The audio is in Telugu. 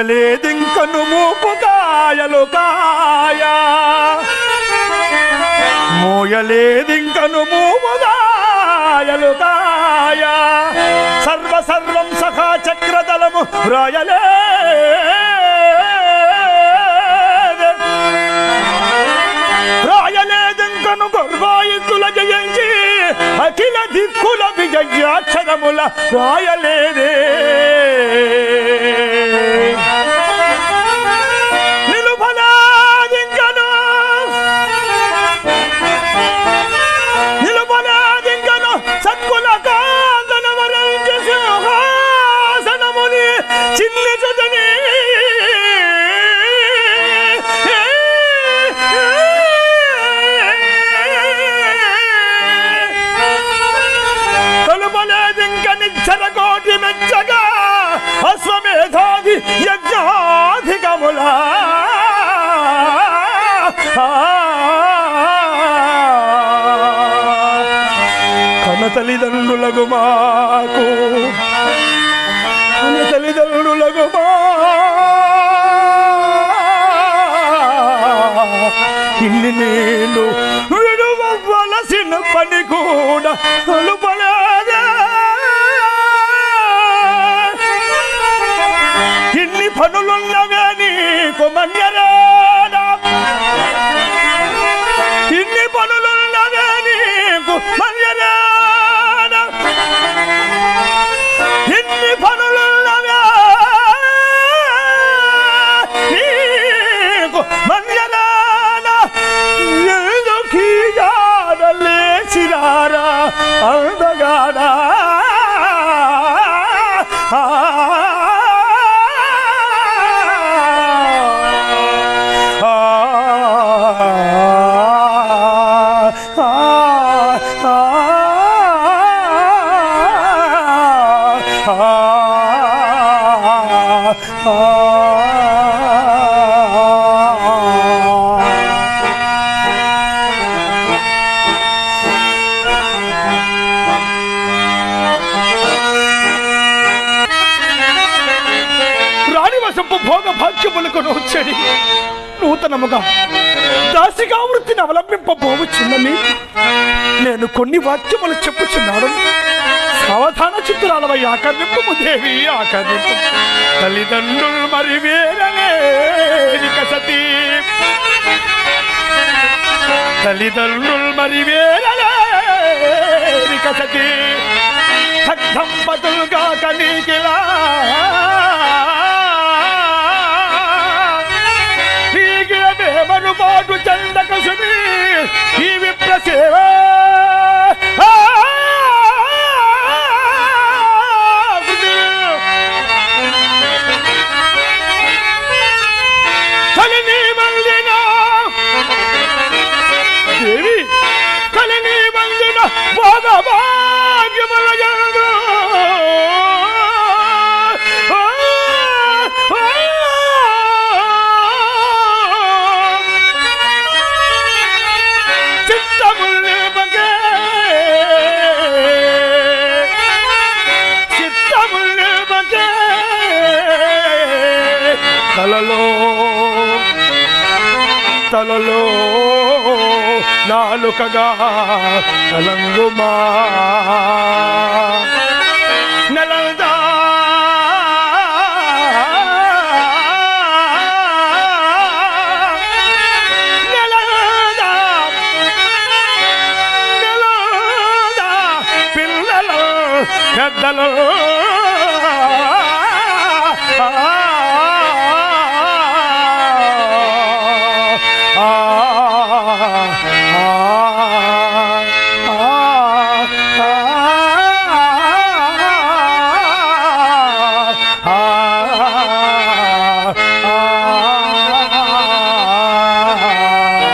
మిగలేదింకను మూపుకాయలు కాయా మూయలేదింకను మూపుకాయలు కాయ సర్వ సర్వం సఖా చక్రదలము రాయలే. రాయలేదింకను గొర్వాయితుల జయించి అఖిల దిక్కుల విజయాక్షరముల రాయలేదే. యజ్ఞాధికములా కన తల్లిదండ్రులకు మాకు కన తల్లిదండ్రులకు మా ఇన్ని నేను విడువలసిన పని కూడా తలుపలేదా. ఇన్ని పనులున్నవి నీకు భాగ్యములకు వచ్చడి నూతనముగా దాసిగా వృత్తిని అవలంబింపబోవచ్చున్నని నేను కొన్ని వాక్యములు చెప్పుచున్నాను. సావధాన చిత్రాలవై ఆకర్ణింపు దేవి ఆకర్ణింపు తల్లిదండ్రులు మరి వేరలేనిక సతీ తల్లిదండ్రులు మరి వేరలేనిక సతీ దంపతులుగా కనీకిలా మనుపాటు చందక సుమి ఈ విప్ర చిత్తముల్లేమగే తలలో తలలో నాలుకగా నలంగుమా నలందా నలందా